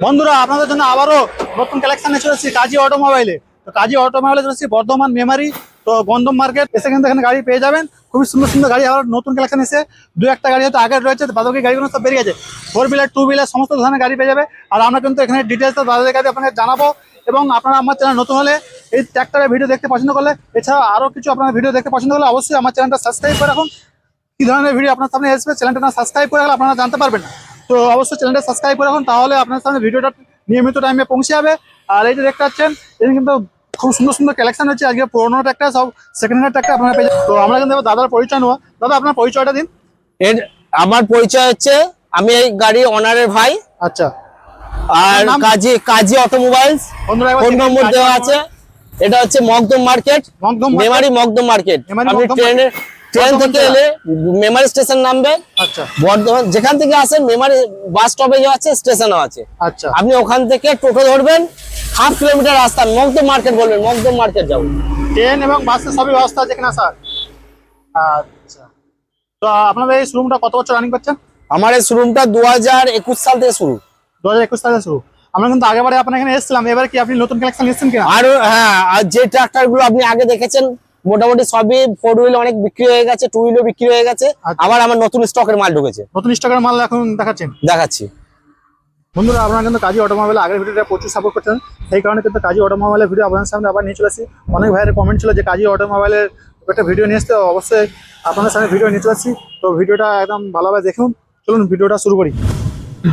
বন্ধুরা, আপনাদের জন্য আবারও নতুন কালেকশন এসেছি কাজী অটোমোবাইলে। তো কাজী অটোমোবাইলে চলেছি বর্ধমান মেমারি তো গন্ধম মার্কেট এসে কিন্তু এখানে গাড়ি পেয়ে যাবেন। খুবই সুন্দর সুন্দর গাড়ি আবার নতুন কালেকশন এসে দু একটা গাড়ি হয়তো আগের রয়েছে বাদকি গাড়িগুলো সব বেরিয়ে গেছে। ফোর হুইলার টু হুইলার সমস্ত ধরনের গাড়ি পেয়ে যাবে। আর আমরা কিন্তু এখানে ডিটেলস দাদাদের কাছে আপনাকে জানাব। এবং আপনারা আমার চ্যানেল নতুন হলে এই ট্র্যাক্টরের ভিডিও দেখতে পছন্দ করলে এছাড়া আরও কিছু আপনার ভিডিও দেখতে পছন্দ করলে অবশ্যই আমার চ্যানেলটা সাবস্ক্রাইব করে রাখুন। কি ধরনের ভিডিও আপনার সামনে আসবে চ্যানেলটা সাবস্ক্রাইব করে রাখলে আপনারা জানতে পারবেন তো অবশ্যই চ্যানেলটা সাবস্ক্রাইব করে রাখুন তাহলে আপনার সামনে ভিডিওটা নিয়মিত টাইমে পৌঁছে যাবে। আর এই যে দেখতে পাচ্ছেন এখানে কিন্তু খুব সুন্দর সুন্দর কালেকশন হচ্ছে। আজকে পুরোনো ট্র্যাক্টর সব সেকেন্ড হ্যান্ড ট্র্যাক্টর আপনারা পেয়ে তো আমরা কিন্তু দাদার পরিচয় নেব। দাদা আপনার পরিচয়টা দিন। এর আমার পরিচয় হচ্ছে আমি এই গাড়ি অনারের ভাই। আচ্ছা। আর কাজী কাজী অটোমোবাইলস ফোন নম্বর দেওয়া আছে। এটা হচ্ছে Mokdom market. market। Memari Mokdom market. আপনি মকদম ট্রেনে থেকে এলে মেমারি স্টেশন নামবে। আচ্ছা। বর্ধমান যেখান থেকে আসেন মেমারি বাস স্টপেজও আছে স্টেশনও আছে। আচ্ছা। আপনি ওখান থেকে টোটো ধরবেন হাফ কিলোমিটার রাস্তা মকদম মার্কেট বলবেন মকদম মার্কেট যাব। ট্রেন এবং বাসের সবই ব্যবস্থা আছে কিনা স্যার আচ্ছা। তো আপনাদের এই শোরুমটা কত বছর রানিং করছেন? আমার এই শোরুমটা দু হাজার একুশ সাল থেকে শুরু। দু হাজার একুশ সালে শুরু। আমরা কিন্তু আগেবারে আপনার এখানে এসেছিলাম এবার কি আপনি নতুন কালেকশন এসেছেন কিনা? আর হ্যাঁ আর যে ট্রাক্টরগুলো আপনি আগে দেখেছেন মোটামুটি সবই ফোর হুইল অনেক বিক্রি হয়ে গেছে টু হুইলও বিক্রি হয়ে গেছে। আচ্ছা। আবার আমার নতুন স্টকের মাল ঢুকেছে। নতুন স্টকের মাল এখন দেখাচ্ছেন? দেখাচ্ছি। বন্ধুরা আপনারা কিন্তু কাজী অটোমোবাইল আগের ভিডিওটা প্রচুর সাপোর্ট করছেন সেই কারণে কিন্তু কাজী অটোমোবাইলের ভিডিও আপনাদের সামনে আবার নিয়ে চলে আসি। অনেক ভাইয়ের কমেন্ট ছিল যে কাজী অটোমোবাইলের একটা ভিডিও নিয়ে আসতে অবশ্যই আপনাদের সামনে ভিডিও নিয়ে চলে আসছি তো ভিডিওটা একদম ভালোভাবে দেখুন। চলুন ভিডিওটা শুরু করি।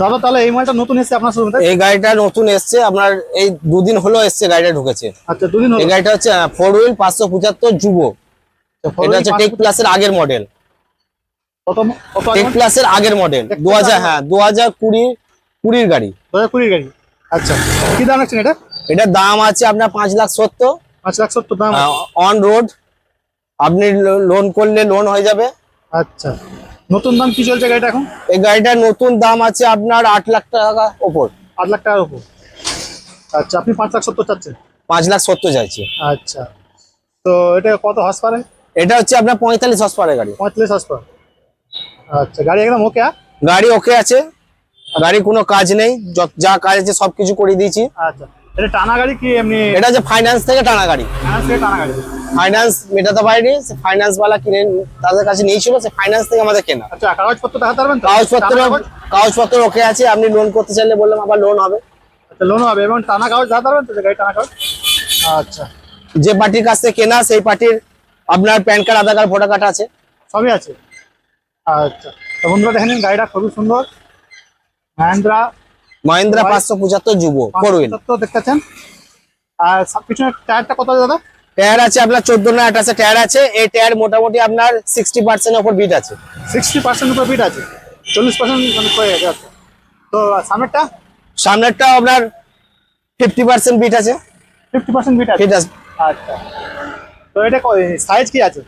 দাদা তাহলে এই মালটা নতুন এসেছে আপনার শুরু এই গাড়িটা নতুন এসছে আপনার এই দুদিন হলো এসছে গাড়িটা ঢুকেছে। আচ্ছা দুদিন হলো। এই গাড়িটা হচ্ছে ফোর হুইল পাঁচশো পঁচাত্তর যুব। এটা হচ্ছে টেক প্লাসের আগের মডেল টেক প্লাসের আগের মডেল দু হাজার হ্যাঁ দু হাজার কুড়ি কুড়ির গাড়ি। দু হাজার কুড়ির গাড়ি। আচ্ছা কি এটা? দাম আছে আপনার পাঁচ লাখ সত্তর। পাঁচ লাখ সত্তর দাম অন রোড আপনি লোন করলে লোন হয়ে যাবে। আচ্ছা। নতুন দাম কি চলছে গাড়িটা এখন? এই গাড়িটার নতুন দাম আছে আপনার আট লাখ টাকা ওপর। আট লাখ টাকার ওপর। আচ্ছা আপনি পাঁচ লাখ সত্তর চাচ্ছেন? পাঁচ লাখ সত্তর চাইছি। আচ্ছা। তো এটা কত হর্স পারে এটা হচ্ছে আপনার পঁয়তাল্লিশ হর্স পাওয়ার গাড়ি। পঁয়তাল্লিশ হর্স পার আচ্ছা গাড়ি একদম ওকে গাড়ি ওকে আছে। গাড়ি কোনো কাজ নেই। যা কাজ আছে সবকিছু করে দিয়েছি। আচ্ছা। এটা টানা গাড়ি কি এমনি এটা হচ্ছে ফাইন্যান্স থেকে টানা গাড়ি। ফাইন্যান্স থেকে টানা গাড়ি? ফাইন্যান্স মেটাতে পারিনি সে ফাইন্যান্স বালা কিনে তাদের কাছে নিয়েছিল সে ফাইন্যান্স থেকে আমাদের কেনা। আচ্ছা কাগজপত্র দেখাতে পারবেন কাগজপত্র কাগজপত্র ওকে আছে আপনি লোন করতে চাইলে বললাম আবার লোন হবে। আচ্ছা লোন হবে এবং টানা কাগজ দেখাতে পারবেন তো গাড়ি টানা কাগজ? আচ্ছা। যে পার্টির কাছ থেকে কেনা সেই পার্টির আপনার PAN card Aadhaar card voter card আছে? সবই আছে। আচ্ছা তো বন্ধুরা দেখেন গাড়িটা খুবই সুন্দর। মহেন্দ্রা মহেন্দ্রা পাঁচশো পঁচাত্তর যুব তো দেখতেছেন আর সব পিছনের টায়ারটা কত আছে দাদা? টায়ার আছে আপনার চোদ্দ না আঠাশে টায়ার আছে। এই টায়ার মোটামুটি আপনার সিক্সটি পার্সেন্ট ওপর বিট আছে। সিক্সটি পার্সেন্ট উপর বিট আছে। চল্লিশ পার্সেন্ট মানে। তো সামনেরটা? সামনেরটা আপনার ফিফটি পার্সেন্ট বিট আছে। ফিফটি পার্সেন্ট বিট আছে? আছে। আচ্ছা। তো এটা সাইজ কি আছে?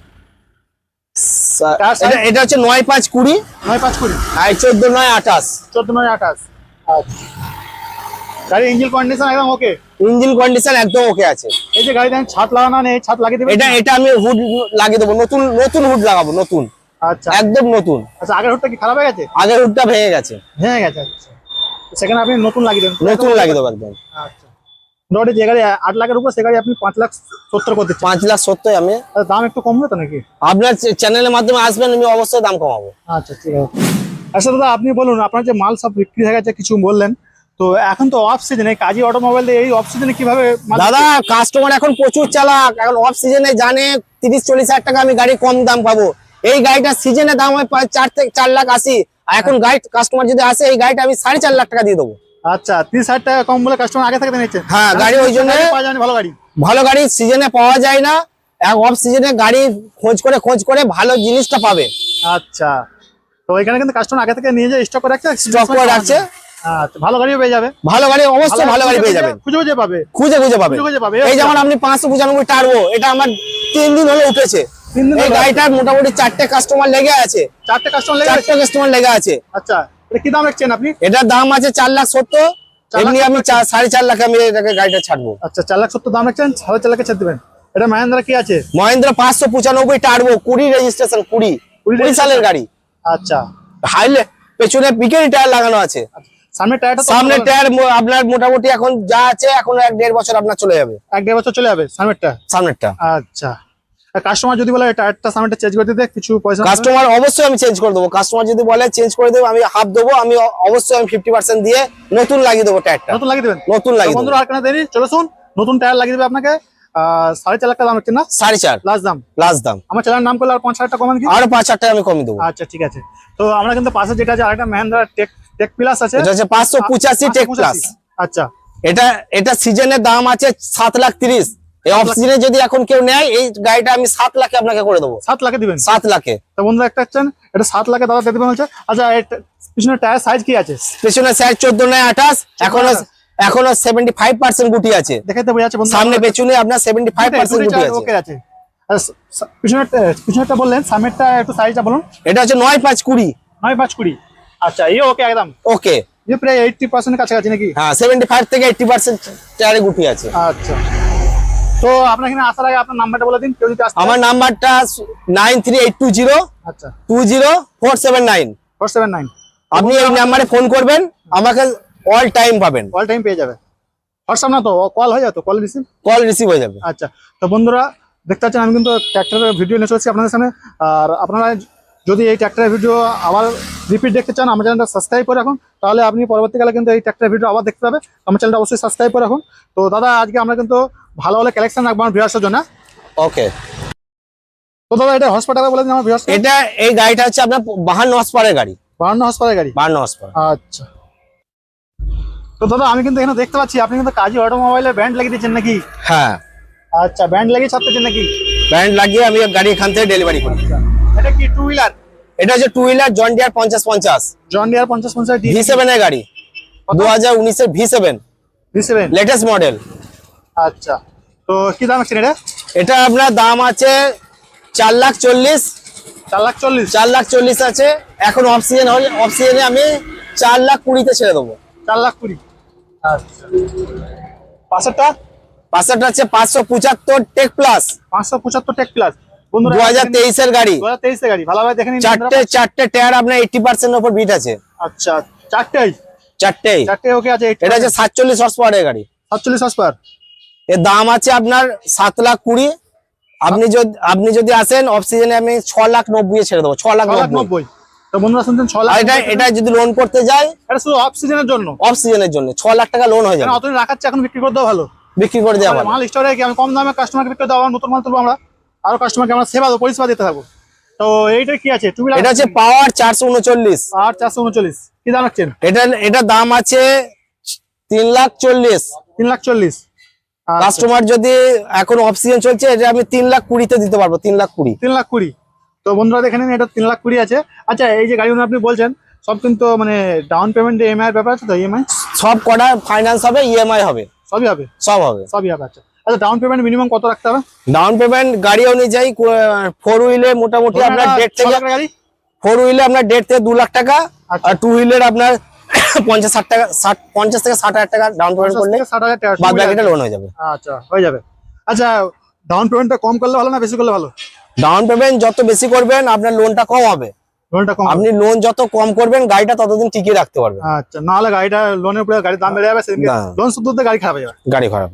এটা হচ্ছে নয় পাঁচ কুড়ি। নয় পাঁচ কুড়ি। আর চোদ্দ নয় আঠাশ। চোদ্দ নয় আঠাশ। আচ্ছা। গাড়ির ইঞ্জিন কন্ডিশন একদম ওকে ইঞ্জিন কন্ডিশন একদম ওকে আছে। এই যে গাড়িতে ছাদ লাগানো নেই ছাদ লাগিয়ে দেবেন এটা এটা আমি হুড লাগিয়ে দেবো। নতুন নতুন হুড লাগাবো নতুন। আচ্ছা। একদম নতুন। আচ্ছা আগের হুডটা কি খারাপ হয়ে গেছে? আগের হুডটা ভেঙে গেছে। ভেঙে গেছে আচ্ছা। সেখানে আপনি নতুন লাগিয়ে দেবেন। নতুন লাগিয়ে দেবো একদম। আচ্ছা। মোটামুটি যে গাড়ি আট লাখের উপর সে গাড়ি আপনি পাঁচ লাখ সত্তর করতে পাঁচ লাখ সত্তর আমি। দাম একটু কমবে তো নাকি? আপনার চ্যানেলের মাধ্যমে আসবেন আমি অবশ্যই দাম কমাবো। আচ্ছা ঠিক আছে। আচ্ছা দাদা আপনি বলুন আপনার যে মাল সব বিক্রি হয়ে গেছে কিছু বললেন? তো এখন তো অফ সিজন এই কাজী অটোমোবাইল এই অফ সিজনে কীভাবে দাদা কাস্টমার এখন প্রচুর চালাক। এখন অফ সিজনে জানে তিরিশ চল্লিশ হাজার টাকা আমি গাড়ি কম দাম পাবো। এই গাড়িটা সিজনে দাম হয় চার থেকে চার লাখ আশি। আর এখন গাড়ি কাস্টমার যদি আসে এই গাড়িটা আমি সাড়ে চার লাখ টাকা দিয়ে দেবো। আচ্ছা তিরিশ হাজার টাকা কম বলে কাস্টমার আগে থেকে নিচ্ছে? হ্যাঁ, গাড়ি ওই জন্য ভালো গাড়ি। ভালো গাড়ি সিজনে পাওয়া যায় না। অফ সিজনে গাড়ি খোঁজ করে খোঁজ করে ভালো জিনিসটা পাবে। আচ্ছা। তো এখানে কিন্তু কাস্টমার আগে থেকে নিয়ে যায় স্টক করে রাখছে স্টক করে রাখছে। ভালো গাড়িও পেয়ে যাবে। ভালো গাড়ি অবশ্যই ভালো গাড়ি পেয়ে যাবেন খুঁজে খুঁজে পাবে। খুঁজে খুঁজে পাবে। খুঁজে খুঁজে পাবে। এই যেমন আপনি পাঁচশো পঁচানব্বই টারবো এটা আমার তিন দিন হলো উঠেছে। এই গাড়িটার মোটামুটি চারটে কাস্টমার লেগে আছে। চারটে কাস্টমার লেগে চারটে কাস্টমার লেগে আছে। আচ্ছা এটা কি দাম রাখছেন আপনি? এটার দাম আছে চার লাখ সত্তর। এমনি আমি সাড়ে চার লাখে আমি এটাকে গাড়িটা ছাড়বো। আচ্ছা চার লাখ সত্তর দাম রাখছেন সাড়ে চার লাখে ছেড়ে দেবেন। এটা মহেন্দ্রা কি আছে? মহেন্দ্র পাঁচশো পঁচানব্বই টারবো কুড়ি রেজিস্ট্রেশন কুড়ি। কুড়ি কুড়ি সালের গাড়ি। আচ্ছা। হাইলে পেছনে পিকেরি টায়ার লাগানো আছে। টায়ারটা সামনে টায়ার আপনার মোটামুটি এখন যা আছে এখন এক দেড় বছর আপনার চলে যাবে। এক দেড় বছর চলে যাবে সামনেরটা সামনেরটা আচ্ছা। কাস্টমার যদি বলে টায়ারটা সামনেটা চেঞ্জ করে দিতে কিছু পয়সা কাস্টমার অবশ্যই আমি চেঞ্জ করে দেবো। কাস্টমার যদি বলে চেঞ্জ করে দেবো আমি হাফ দেবো আমি অবশ্যই আমি ফিফটি পার্সেন্ট দিয়ে নতুন লাগিয়ে দেবো টায়ারটা নতুন লাগিয়ে দেবেন? নতুন লাগিয়ে দেবো বন্ধুরা আর কেন দেরি চলে শুন নতুন টায়ার লাগিয়ে দেবে আপনাকে। সাড়ে চার লাখ টাকা দাম হচ্ছে না? সাড়ে চার। লাস্ট দাম। লাস্ট দাম। আমার চ্যানেল নাম করলে আর পাঁচ হাজার টাকা কমান আরও পাঁচ হাজার টাকা আমি কমিয়ে দেবো। আচ্ছা ঠিক আছে। তো আমরা কিন্তু পাশে যেটা আছে আরেকটা মহেন্দ্রা টেক টেক প্লাস আছে? এটা হচ্ছে পাঁচশো পঁচাশি টেক প্লাস আচ্ছা। এটা এটা সিজনের দাম আছে সাত লাখ তিরিশ। এই অফ সিজনে যদি এখন কেউ নেয় এই গাড়িটা আমি সাত লাখে আপনাকে করে দেবো। সাত লাখে দিবেন? সাত লাখে। তো বন্ধুরা একটা হচ্ছেন এটা সাত লাখে দাদা দিয়ে দিবেন হচ্ছে। আচ্ছা পিছনে টায়ার সাইজ কি আছে? পেছনে সাইড চোদ্দ নয় আঠাশ। এখনও এখনও সেভেন্টি ফাইভ পার্সেন্ট গুটি আছে। দেখাতে বোঝা যাচ্ছে বন্ধুরা। সামনে পেছনে আপনার সেভেন্টি ফাইভ পার্সেন্ট গুটি আছে। ওকে আছে পিছনেরটা পিছনেরটা বললেন সামনেরটা একটু সাইজটা বলুন। এটা হচ্ছে নয় পাঁচ কুড়ি। নয় পাঁচ কুড়ি। আচ্ছা এই ওকে একদম। ওকে যে প্রায় এইটটি পার্সেন্ট কাছাকাছি নাকি? হ্যাঁ সেভেন্টি ফাইভ থেকে এইটটি পার্সেন্ট টায়ারে গুটি আছে। আচ্ছা। তো আপনার এখানে আসার আগে আপনার নাম্বারটা বলে দিন কেউ যদি আসতে আমার নাম্বারটা nine three eight two zero আচ্ছা। Two zero four seven nine four seven nine আপনি এই নাম্বারে ফোন করবেন আমাকে অল টাইম পাবেন। অল টাইম পেয়ে যাবে। হোয়াটসঅ্যাপ না তো কল হয়ে যাবে কল রিসিভ কল রিসিভ হয়ে যাবে। আচ্ছা। তো বন্ধুরা দেখতে পাচ্ছেন আমি কিন্তু ট্র্যাক্টরের ভিডিও নিয়ে চলেছি আপনাদের সামনে। আর আপনারা যদি এই ট্র্যাক্টরের ভিডিও আবার রিপিট দেখতে চান আমার চ্যানেলটা সাবস্ক্রাইব করে রাখুন। তাহলে আপনি পরবর্তীকালে কিন্তু এই ট্র্যাক্টরের ভিডিও আবার দেখতে পাবে। আমার চ্যানেলটা অবশ্যই সাবস্ক্রাইব করে রাখুন। তো দাদা আজকে আমরা কিন্তু ভালো ভালো কালেকশন রাখব আমার ভিউয়ার্সের জন্য। ওকে তো দাদা এটা হসপিটালে বলে দিন আমার ভিউয়ার্স এটা এই গাড়িটা হচ্ছে আপনার বাহান্ন হর্স পাওয়ারের গাড়ি। বাহান্ন হসপিটালের গাড়ি? বাহান্ন হর্স পাওয়ার আচ্ছা। তো দাদা আমি কিন্তু এখানে দেখতে পাচ্ছি আপনি কিন্তু কাজী অটোমোবাইলে ব্যান্ড লাগিয়ে দিচ্ছেন নাকি? হ্যাঁ। আচ্ছা ব্যান্ড লাগিয়ে ছাড়তেছেন নাকি? ব্যান্ড লাগিয়ে আমি গাড়ি এখান থেকে ডেলিভারি করি। আচ্ছা। এটা কি টু হুইলার এটা হচ্ছে টু হুইলার জন ডিয়ার পঞ্চাশ পঞ্চাশ। জন ডিয়ার পঞ্চাশ পঞ্চাশ ভি সেভেন এর গাড়ি। দু হাজার উনিশের V seven D seven latest model আচ্ছা। তো কি দাম আছে এটা? এটা আপনার দাম আছে চার লাখ চল্লিশ। চার লাখ চল্লিশ। চার লাখ চল্লিশ আছে। এখন অফ সিজন হলে অফ সিজনে আমি চার লাখ কুড়িতে ছেড়ে দেবো। চার লাখ কুড়ি। আচ্ছা। পাঁচশোটা? পাঁচশোটা হচ্ছে পাঁচশো পঁচাত্তর টেক প্লাস পাঁচশো পঁচাত্তর টেক প্লাস দু হাজার তেইশের গাড়ি। দু হাজার তেইশে গাড়ি। ভালোভাবে দেখে নিন চারটে চারটে টায়ার আপনার এইটি পার্সেন্ট ওপর বিট আছে। আচ্ছা চারটেই? চারটেই। চারটে ওকে আছে এটা সাতচল্লিশ হর্স পাওয়ারের গাড়ি। সাতচল্লিশ এর দাম আছে আপনার সাত লাখ কুড়ি। আপনি যদি আপনি যদি আসেন অফ সিজনে আমি ছ লাখ নব্বই ছেড়ে দেবো ছ লাখ নব্বই। তো বন্ধুরা শুনছেন ছ লাখ এটা যদি লোন করতে যাই এটা শুধু অফ সিজনের জন্য? অফ সিজনের জন্য ছ লাখ টাকা লোন হয়ে যাবে। রাখাচ্ছে এখন বিক্রি করে দেওয়া ভালো। বিক্রি করে দেওয়া মাল স্টোরে কি আমি কম দামে কাস্টমারকে বিক্রি দেওয়া নতুন মাল তুলবো আমরা? আরও কাস্টমারকে আমরা সেবা পরিষেবা দিতে থাকব। তো এইটা কি আছে? টু এটা হচ্ছে পাওয়ার চারশো উনচল্লিশ। আর চারশো উনচল্লিশ। কি দাম রাখছেন? এটা এটা দাম আছে তিন লাখ চল্লিশ। তিন লাখ চল্লিশ। আচ্ছা, কাস্টমার যদি এখন সিজন চলছে এটা আমি তিন লাখ কুড়িতে দিতে পারব তিন লাখ কুড়ি। তিন লাখ কুড়ি। তো বন্ধুরা দেখে নিন এটা তিন লাখ কুড়ি আছে। আচ্ছা এই যে গাড়িগুলো আপনি বলছেন সব কিন্তু মানে ডাউন পেমেন্ট ইএমআই এর ব্যাপার আছে তো ইএমআই সব কটা ফাইন্যান্স হবে ইএমআই হবে। সবই হবে? সব হবে। সবই হবে আচ্ছা। আচ্ছা ডাউন পেমেন্ট মিনিমাম কত রাখতে হবে? ডাউন পেমেন্ট গাড়ি অনুযায়ী ফোর হুইলে মোটামুটি আপনার ছ থেকে গাড়ি? ফোর হুইলে আপনার ডেট থেকে দু লাখ টাকা আচ্ছা। আর টু হুইলের আপনার পঞ্চাশ ষাট টাকা ষাট পঞ্চাশ থেকে ষাট হাজার টাকা ডাউন পেমেন্ট করলে ষাট হাজার টাকা বাদ বাকিটা লোন হয়ে যাবে। আচ্ছা হয়ে যাবে। আচ্ছা ডাউন পেমেন্টটা কম করলে ভালো না বেশি করলে ভালো? ডাউন পেমেন্ট যত বেশি করবেন আপনার লোনটা কম হবে। লোনটা কম আপনি লোন যত কম করবেন গাড়িটা ততদিন টিকিয়ে রাখতে পারবেন। আচ্ছা নাহলে গাড়িটা লোনের উপরে গাড়ির দাম বেড়ে যাবে। লোন গাড়ি খারাপ হয়ে যাবে। গাড়ি খারাপ।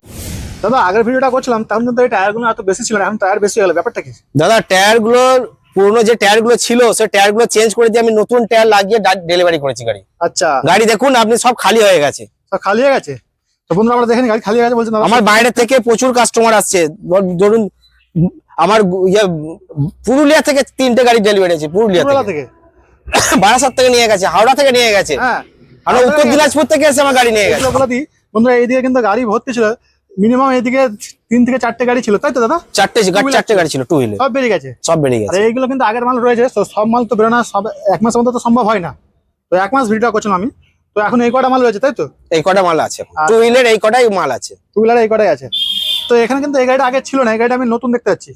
দাদা আগের ভিডিওটা করছিলাম তখন কিন্তু এই টায়ারগুলো এত বেশি ছিল না এখন টায়ার বেশি হয়ে গেল ব্যাপারটা কি? দাদা টায়ারগুলোর পুরোনো যে টায়ারগুলো ছিল সে টায়ারগুলো চেঞ্জ করে দিয়ে আমি নতুন টায়ার লাগিয়ে ডেলিভারি করেছি গাড়ি। আচ্ছা। গাড়ি দেখুন আপনি সব খালি হয়ে গেছে। সব খালি হয়ে গেছে? তো বন্ধুরা আমরা দেখেন গাড়ি খালি হয়ে গেছে বলছেন আমার বাইরে থেকে প্রচুর কাস্টমার আসছে। ধর- ধরুন আমার ইয়ে পুরুলিয়া থেকে তিনটে গাড়ি ডেলিভারি আছে পুরুলিয়া থেকে। বারাসাত থেকে নিয়ে গেছে হাওড়া থেকে নিয়ে গেছে। হ্যাঁ। আর উত্তর দিনাজপুর থেকে এসে আমার গাড়ি নিয়ে গেছে। বন্ধুরা এইদিকে কিন্তু গাড়ি ভর্তি ছিল। মিনিমাম এইদিকে তিন থেকে চারটে গাড়ি ছিল তাই তো দাদা? চারটে চারটে গাড়ি ছিল টু হুইলে সব বেরিয়ে গেছে। সব বেরিয়ে গেছে। এইগুলো কিন্তু আগের মাল রয়েছে তো সব মাল তো বেরোনো সব এক মাসের মধ্যে তো সম্ভব হয় না। তো এক মাস ভিডিও করছিলাম আমি। তো এখন এই কটা মাল রয়েছে তাই তো? এই কটা মাল আছে। টু হুইলের এই কটাই মাল আছে। টু হুইলার এই কটাই আছে। তো এখানে কিন্তু এই গাড়িটা আগে ছিল না এই গাড়িটা আমি নতুন দেখতে পাচ্ছি।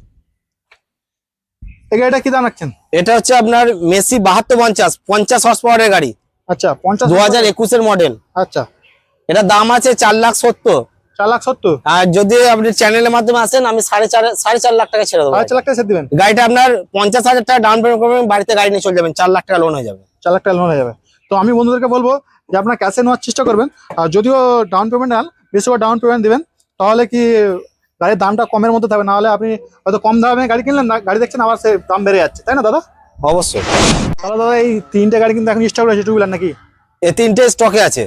এই গাড়িটা কি দাম রাখছেন? এটা হচ্ছে আপনার মেসি বাহাত্তর পঞ্চাশ পঞ্চাশ হর্স পাওয়ারের গাড়ি। আচ্ছা পঞ্চাশ দু হাজার একুশের মডেল আচ্ছা। এটা দাম আছে চার লাখ সত্তর। চার লাখ সত্তর? আর যদি আপনি চ্যানেলের মাধ্যমে আসেন আমি সাড়ে চার সাড়ে চার লাখ টাকা ছেড়ে দেবো সাড়ে চার লাখ টাকা সেট দিবেন? গাড়িটা আপনার পঞ্চাশ হাজার টাকা ডাউন পেমেন্ট করবেন বাড়িতে গাড়ি নিয়ে চলে যাবেন চার লাখ টাকা লোন হয়ে যাবে। চার লাখ টাকা লোন হয়ে যাবে। তো আমি বন্ধুদেরকে বলব যে আপনার ক্যাশে নেওয়ার চেষ্টা করবেন। আর যদিও ডাউন পেমেন্ট নেন বেশি করে ডাউন পেমেন্ট দিবেন তাহলে কি গাড়ির দামটা কমের মধ্যে থাকবে? নাহলে আপনি হয়তো কম দামে গাড়ি কিনলেন না গাড়ি দেখছেন আবার সে দাম বেড়ে যাচ্ছে। তাই না দাদা? অবশ্যই। তাহলে দাদা এই তিনটে গাড়ি কিন্তু এখন স্টক রয়েছে টু হুইলার নাকি? এই তিনটে স্টকে আছে।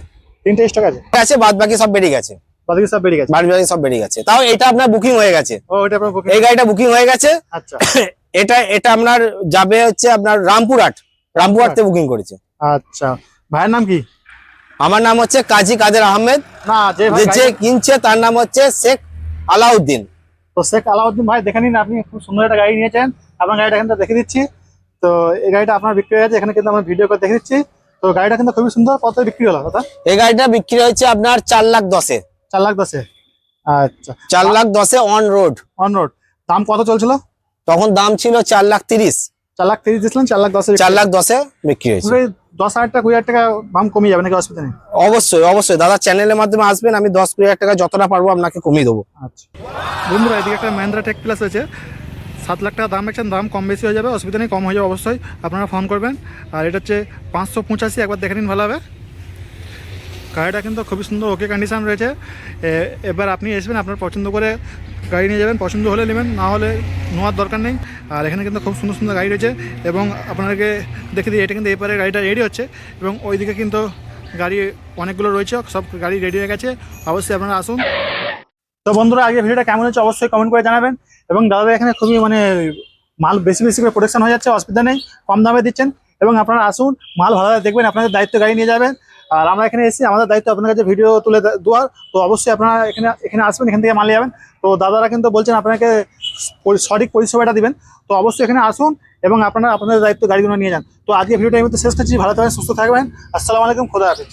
তিনটে স্টক আছে। আছে বাদ বাকি সব বেরিয়ে গেছে। বাকি সব বেরিয়ে গেছে? বাদ বাকি সব বেরিয়ে গেছে। তাও এটা আপনার বুকিং হয়ে গেছে। ও এটা আপনার booking- এই গাড়িটা বুকিং হয়ে গেছে। আচ্ছা। এটা এটা আপনার যাবে হচ্ছে আপনার রামপুরহাট রামপুরহাট থেকে বুকিং করেছে। আচ্ছা। ভাইয়ের নাম কি? আমার নাম হচ্ছে কাজী কাদের আহমেদ। না যে যে কিনছে তার নাম হচ্ছে শেখ আলাউদ্দিন। তো শেখ আলাউদ্দিন ভাই দেখে নিন আপনি খুব সুন্দর একটা গাড়ি নিয়েছেন। আপনার গাড়িটা এখানটা দেখে দিচ্ছি। তো এই গাড়িটা আপনার বিক্রি হয়ে গেছে। এখানে কিন্তু আমরা ভিডিও করে দেখে দিচ্ছি। তো গাড়িটা কিন্তু খুবই সুন্দর কত বিক্রি হলো দাদা এই গাড়িটা বিক্রি হয়েছে আপনার চার লাখ দশে। চার লাখ দশে? আচ্ছা। চার লাখ দশে অন রোড অন রোড দাম কত চলছিল? তখন দাম ছিল চার লাখ তিরিশ। চার লাখ তিরিশ দিয়েছিলেন চার লাখ দশে চার লাখ দশে বিক্রি হয়েছে। দশ হাজার টাকা কুড়ি হাজার টাকা দাম কমিয়ে যাবে নাকি অসুবিধা নেই অবশ্যই অবশ্যই। দাদা চ্যানেলের মাধ্যমে আসবেন আমি দশ কুড়ি হাজার টাকা যতটা পারব আপনাকে কমিয়ে দেবো। আচ্ছা। বন্ধুরা এদিকে একটা মহিন্দ্রা টেক প্লাস আছে। সাত লাখ টাকা দাম রাখছেন দাম কম বেশি হয়ে যাবে অসুবিধা নেই কম হয়ে যাবে অবশ্যই। আপনারা ফোন করবেন। আর এটা হচ্ছে পাঁচশো পঁচাশি একবার দেখে নিন ভালো হবে। গাড়িটা কিন্তু খুবই সুন্দর ওকে কন্ডিশন রয়েছে। এবার আপনি আসবেন আপনার পছন্দ করে গাড়ি নিয়ে যাবেন, পছন্দ হলে নেবেন, না হলে নেওয়ার দরকার নেই। আর এখানে কিন্তু খুব সুন্দর সুন্দর গাড়ি রয়েছে এবং আপনাকে দেখে দিই, এটা কিন্তু এপারে গাড়িটা রেডি হচ্ছে এবং ওইদিকে কিন্তু গাড়ি অনেকগুলো রয়েছে, সব গাড়ি রেডি হয়ে গেছে। অবশ্যই আপনারা আসুন। তো বন্ধুরা আগে ভিডিওটা কেমন হচ্ছে অবশ্যই কমেন্ট করে জানাবেন এবং দাদা এখানে খুবই মানে মাল বেশি বেশি করে প্রোডাকশন হয়ে যাচ্ছে, অসুবিধা নেই, কম দামে দিচ্ছেন এবং আপনারা আসুন, মাল ভালোভাবে দেখবেন, আপনাদের দায়িত্ব গাড়ি নিয়ে যাবেন। আর আমরা এখানে এসেছি, আমাদের দায়িত্ব আপনার কাছে ভিডিও তুলে দেওয়ার। তো অবশ্যই আপনারা এখানে এখানে আসবেন, এখান থেকে মাল যাবেন। তো দাদারা কিন্তু বলছেন আপনাকে সঠিক পরিষেবাটা দিবেন। তো অবশ্যই এখানে আসুন এবং আপনারা, আপনাদের দায়িত্ব গাড়িগুলো নিয়ে যান। তো আজকে ভিডিওটা আমি শেষ করছি। ভালো থাকবেন, সুস্থ থাকবেন। আসসালামু আলাইকুম, খোদা হাফিজ।